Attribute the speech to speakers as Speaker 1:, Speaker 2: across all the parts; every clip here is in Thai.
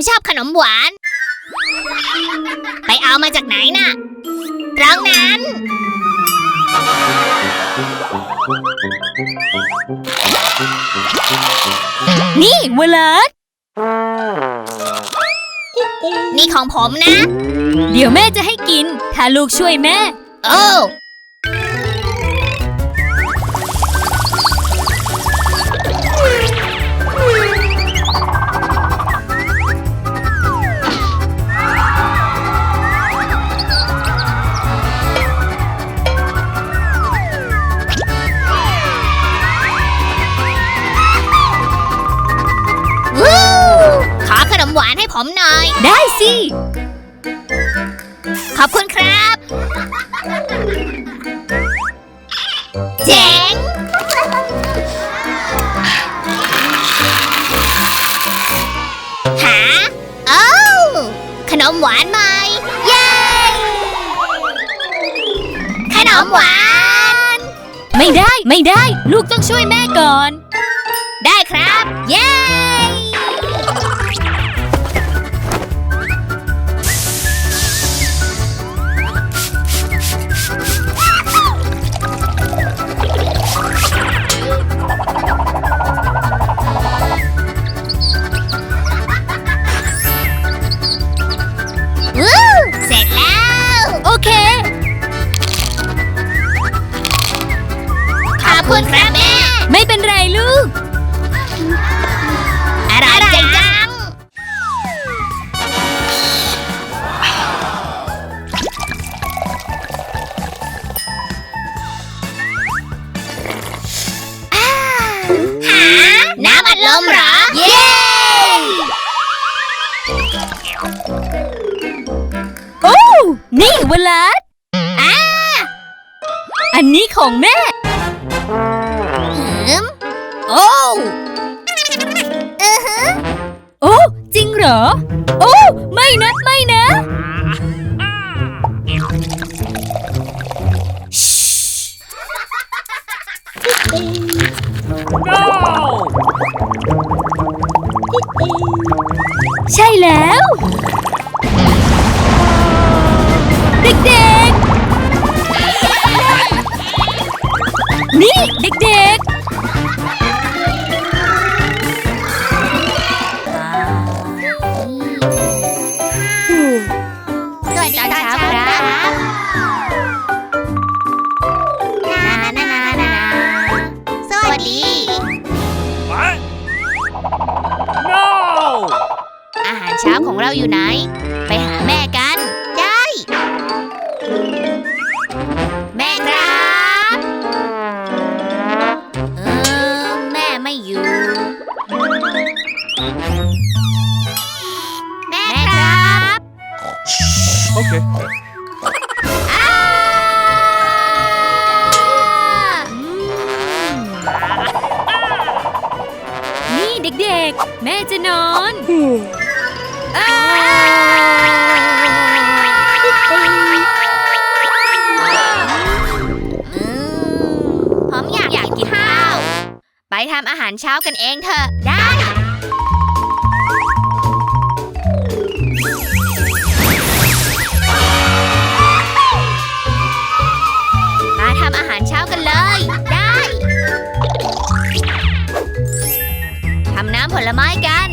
Speaker 1: ผมชอบขนมหวาน ไปเอามาจากไหนน่ะตรงนั้น
Speaker 2: นี่เวลาด
Speaker 1: นี่ของผมนะ
Speaker 2: เดี๋ยวแม่จะให้กิน ถ้าลูกช่วยแม่
Speaker 1: โอ้ ผมหน่อย
Speaker 2: ได้สิ
Speaker 1: ขอบคุณครับ เจ๋ง หาเอ้าขนมหวานใหม่เย้ ขนมหวาน
Speaker 2: ไม่ได้ไม่ได้ ลูกต้องช่วยแม่ก่อน
Speaker 1: ได้ครับ เย้ ลาดอ่าอั
Speaker 2: นนี้ของแม่ เช้า
Speaker 1: ของเราอยู่ไหน ไปหาแม่กัน ได้ แม่ครับเออแม่ไม่อยู่ แม่ครับ
Speaker 3: Okay.
Speaker 1: อ้าอืม
Speaker 2: นี่เด็กๆ แม่จะนอน
Speaker 1: อ้าอืม ผมอยากกินข้าว ไปทำอาหารเช้ากันเองเถอะ ได้ มาทำอาหารเช้ากันเลย ได้ ทำน้ำผลไม้กัน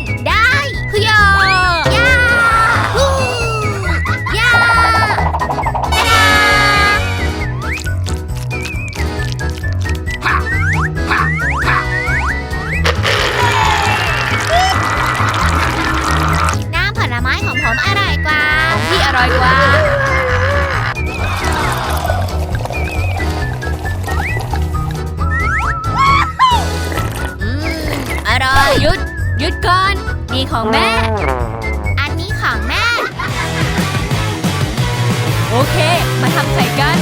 Speaker 2: เค มาทำใส่กัน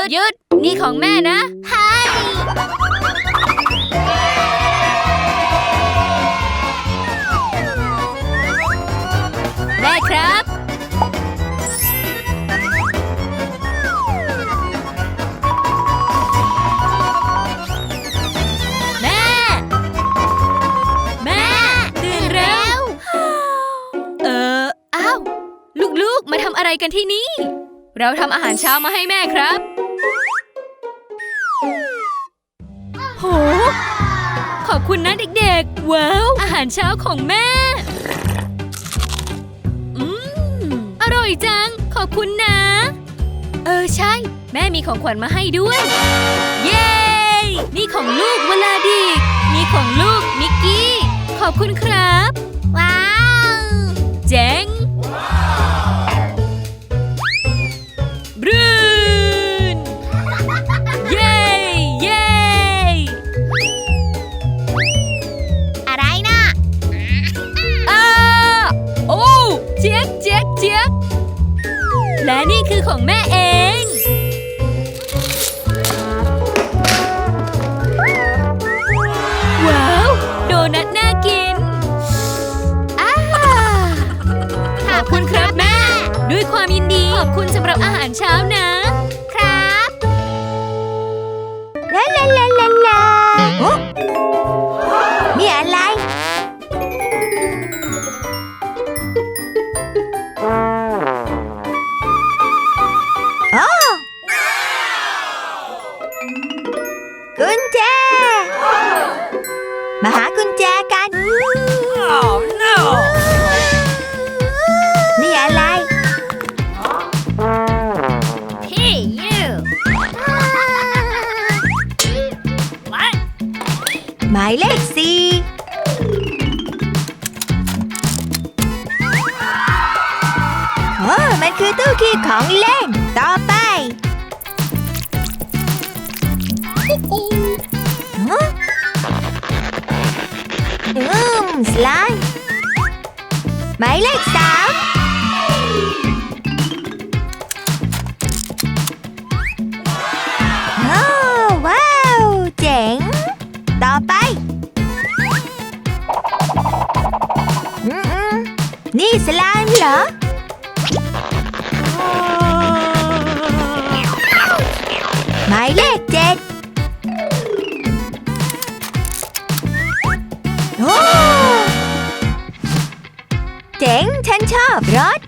Speaker 1: ยุ
Speaker 2: ดหยุดหยุด นี่ของแม่นะ
Speaker 1: ให้
Speaker 2: แม่ครับ แม่ แม่ตื่นเร็ว เออ อ้าว ลูกๆ มาทำอะไรกันที่นี่ เราทำอาหารเช้ามาให้แม่ครับ คุณนะเด็กๆ ว้าว อาหารเช้าของแม่ อืม อร่อยจัง ขอบคุณนะ เออใช่ แม่มีของขวัญมาให้ด้วย เย้ นี่ของลูกเวลาดี มีของลูกมิกกี้ ขอบคุณครับ ความยินดี ขอบคุณสำหรับอาหารเช้านะ
Speaker 1: ครับ
Speaker 4: ลาลาลาลาลาา
Speaker 1: ย
Speaker 4: เลขสี่โอ้มันคือตู้คีย์ของเล่น ต่อไปฮะอืมสไลด์หมายเลขสาม อืมๆนี่สลามเหรอ หมายเลขเจ็ดโอ้เจ๋ง ฉันชอบรถ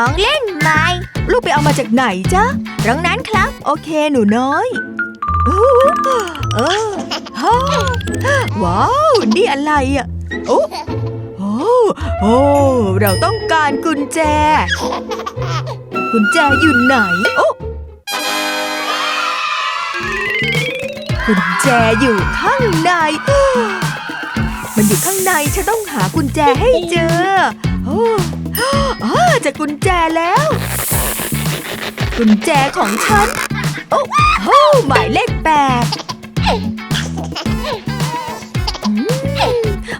Speaker 4: ของเล่นใหม่ ลูกไปเอามาจากไหนจ๊ะตรงนั้นครับ โอเคหนูน้อยโอ้เออฮ่าว้าว นี่อะไรอะโอ้โอ้โอ้เราต้องการกุญแจ กุญแจอยู่ไหน โอ้กุญแจอยู่ข้างใน มันอยู่ข้างใน ฉันต้องหากุญแจให้เจอ โอ้าจะกุญแจแล้ว กุญแจของฉัน โอ้โหหมายเลขแปด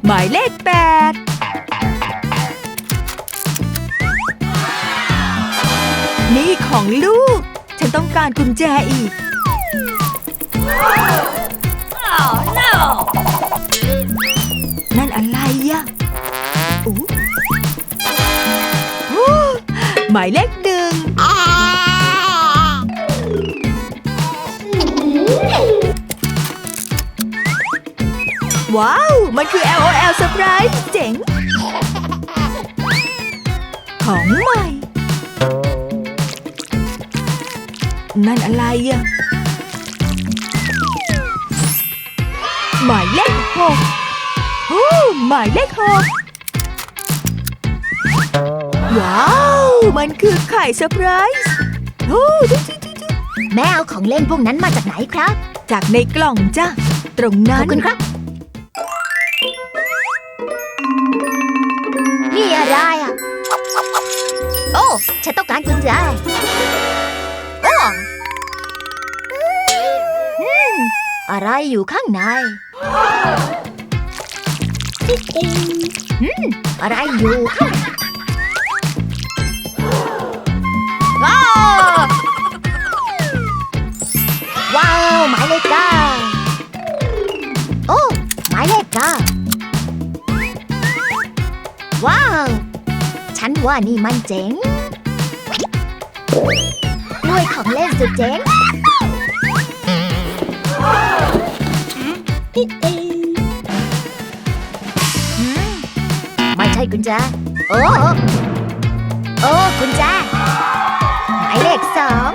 Speaker 4: หมายเลขแปดนี่ของลูก ฉันต้องการกุญแจอีก
Speaker 2: Oh no
Speaker 4: หมายเลขหนึ่งว้าว มันคือ LOL Surprise เจ๋ง ของใหม่ นั่นอะไรอะหมายเลขหกโอ้หมายเลขหกว้าว มันคือไข่เซอร์ไพรส์โอ้ดูดูดูดู
Speaker 5: แม่เอาของเล่นพวกนั้นมาจากไหนครับ
Speaker 4: จากในกล่องจ้ะ ตรง
Speaker 5: ข
Speaker 4: นั้
Speaker 5: อนบคุณครับ นี่อะไรอะ โอ้ ฉันต้องการกุญแจโอ้อืมอะไรอยู่ข้างในอืมอะไรอยู่ข้างใน ว้าว ว้าวหมายเลขเก้าโอ้หมายเลขเก้าว้าว ฉันว่านี่มันเจ๋งด้วยของเล่นสุดเจ๋งอืมไม่ใช่กุญแจโอ้ โอ้กุญแจหมายเลข สอง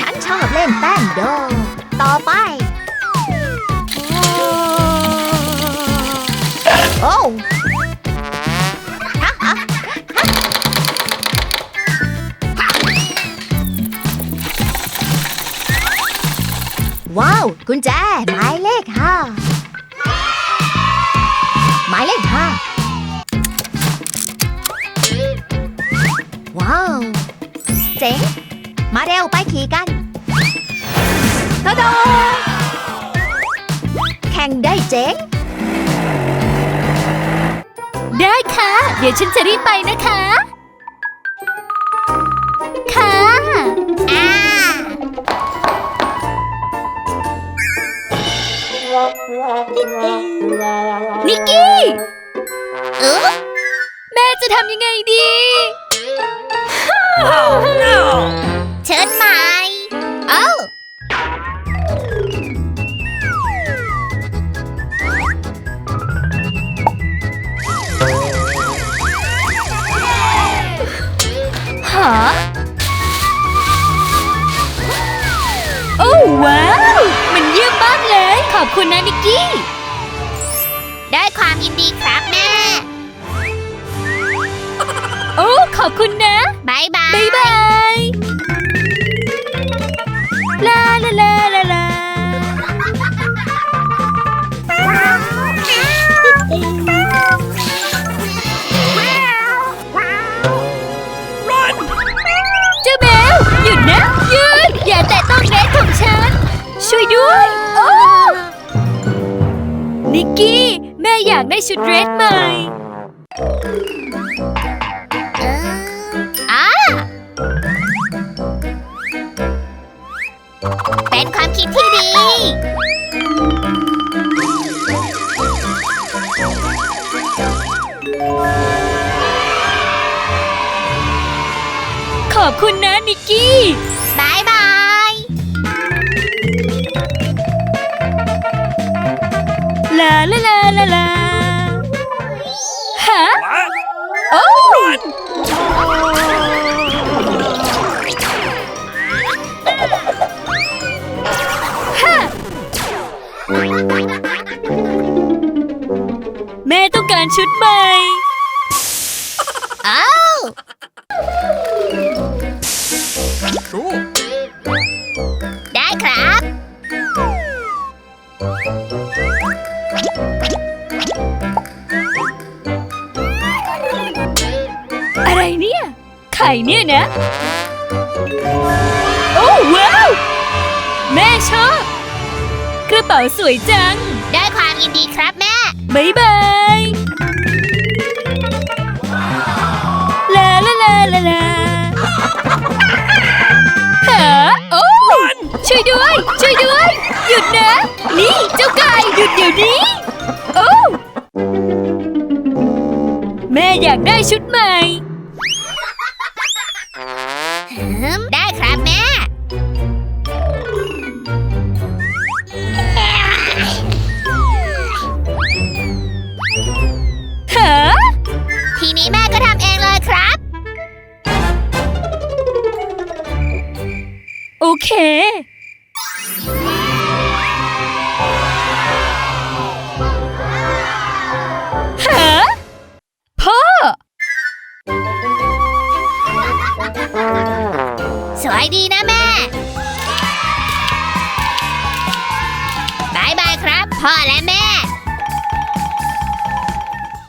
Speaker 5: ฉันชอบเล่นแป้งโด ต่อไป โอ้ว้าว กุญแจหมายเลขห้า เลขห้าว้าว เจ๋ง มาเร็วไปขี่กันตะโดแข่งได้เจ๋ง
Speaker 2: ได้ค่ะ เดี๋ยวฉันจะรีบไปนะคะ นิกกี้
Speaker 5: เออ
Speaker 2: แม่จะทำยังไงดี
Speaker 1: Oh no!
Speaker 5: เชิญใหม่เอ้า
Speaker 2: หาโอ้ว้าว มันเยี่ยมมากเลย ขอบคุณนะนิกกี้
Speaker 5: ได้ความยินดีครับแม่
Speaker 2: โอ้ขอบคุณนะ
Speaker 5: บายบาย
Speaker 2: บ๊ายบาย ลาลาลาลาลา แม่อยากได้ชุดเดรสใหม่
Speaker 1: เอออ่าเป็นความคิดที่ดี
Speaker 2: ขอบคุณนะนิกกี้ ลาลาลาลาลาฮะ
Speaker 3: What?
Speaker 2: โอ้
Speaker 3: Run!
Speaker 2: แม่ต้องการชุดใหม่
Speaker 1: ไข่
Speaker 2: เนี่ยนะ โอ้ว้าว แม่ชอบ กระเป๋าสวยจัง
Speaker 1: ได้ความยินดีครับแม่
Speaker 2: บายบายลาลาลาลาลาหาโอ้ช่วยด้วย ช่วยด้วย หยุดนะ นี่เจ้าไก่หยุดเดี๋ยวนี้ โอ้ แม่อยากได้ชุดใหม่
Speaker 1: ไ